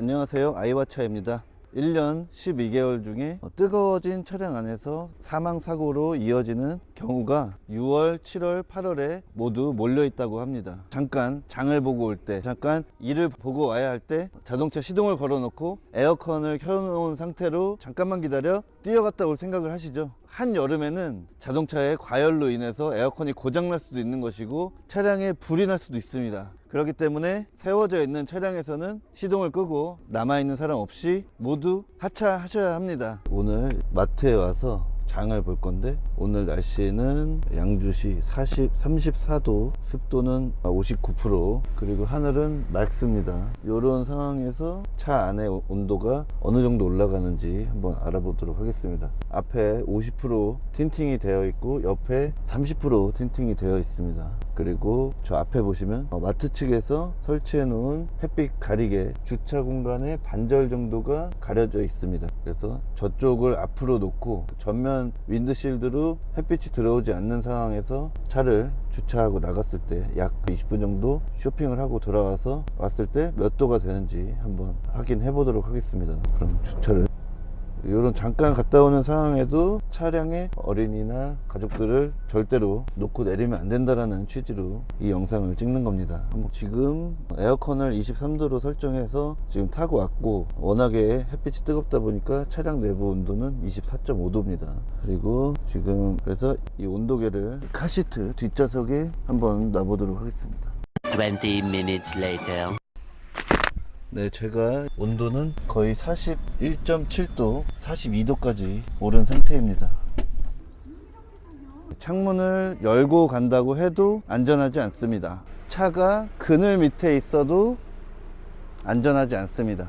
안녕하세요. 아이와차입니다. 1년 12개월 중에 뜨거워진 차량 안에서 사망 사고로 이어지는 경우가 6월, 7월, 8월에 모두 몰려 있다고 합니다. 잠깐 장을 보고 올 때, 잠깐 일을 보고 와야 할 때 자동차 시동을 걸어 놓고 에어컨을 켜 놓은 상태로 잠깐만 기다려 뛰어갔다 올 생각을 하시죠. 한 여름에는 자동차의 과열로 인해서 에어컨이 고장 날 수도 있는 것이고 차량에 불이 날 수도 있습니다. 그렇기 때문에 세워져 있는 차량에서는 시동을 끄고 남아있는 사람 없이 모두 하차하셔야 합니다. 오늘 마트에 와서 장을 볼 건데 오늘 날씨는 양주시 40, 34도 습도는 59% 그리고 하늘은 맑습니다. 이런 상황에서 차 안의 온도가 어느 정도 올라가는지 한번 알아보도록 하겠습니다. 앞에 50% 틴팅이 되어 있고 옆에 30% 틴팅이 되어 있습니다 그리고 저 앞에 보시면 어, 마트 측에서 설치해 놓은 햇빛 가리개 주차 공간의 반절 정도가 가려져 있습니다. 그래서 저쪽을 앞으로 놓고 전면 윈드실드로 햇빛이 들어오지 않는 상황에서 차를 주차하고 나갔을 때 약 20분 정도 쇼핑을 하고 돌아와서 왔을 때 몇 도가 되는지 한번 확인해 보도록 하겠습니다. 그럼 주차를 이런 잠깐 갔다 오는 상황에도 차량에 어린이나 가족들을 절대로 놓고 내리면 안 된다라는 취지로 이 영상을 찍는 겁니다. 지금 에어컨을 23도로 설정해서 지금 타고 왔고 워낙에 햇빛이 뜨겁다 보니까 차량 내부 온도는 24.5도입니다. 그리고 지금 그래서 이 온도계를 카시트 뒷좌석에 한번 놔보도록 하겠습니다. 20 minutes later. 네, 제가 온도는 거의 41.7도, 42도까지 오른 상태입니다. 창문을 열고 간다고 해도 안전하지 않습니다. 차가 그늘 밑에 있어도 안전하지 않습니다.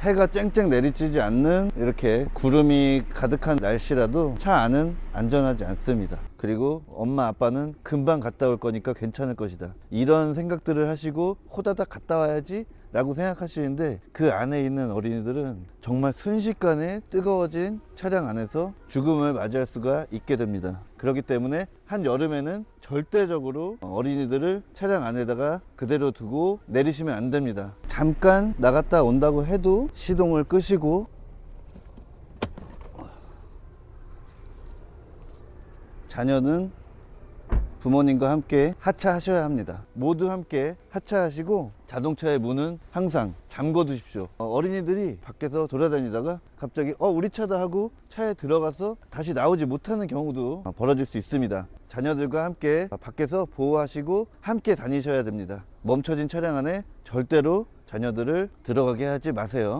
해가 쨍쨍 내리쬐지 않는 이렇게 구름이 가득한 날씨라도 차 안은 안전하지 않습니다. 그리고 엄마 아빠는 금방 갔다 올 거니까 괜찮을 것이다. 이런 생각들을 하시고 호다닥 갔다 와야지 라고 생각하시는데 그 안에 있는 어린이들은 정말 순식간에 뜨거워진 차량 안에서 죽음을 맞이할 수가 있게 됩니다. 그렇기 때문에 한 여름에는 절대적으로 어린이들을 차량 안에다가 그대로 두고 내리시면 안 됩니다. 잠깐 나갔다 온다고 해도 시동을 끄시고 자녀는 부모님과 함께 하차하셔야 합니다. 모두 함께 하차하시고 자동차의 문은 항상 잠궈 두십시오. 어, 어린이들이 밖에서 돌아다니다가 갑자기 어 우리 차다 하고 차에 들어가서 다시 나오지 못하는 경우도 어, 벌어질 수 있습니다. 자녀들과 함께 밖에서 보호하시고 함께 다니셔야 됩니다. 멈춰진 차량 안에 절대로 자녀들을 들어가게 하지 마세요.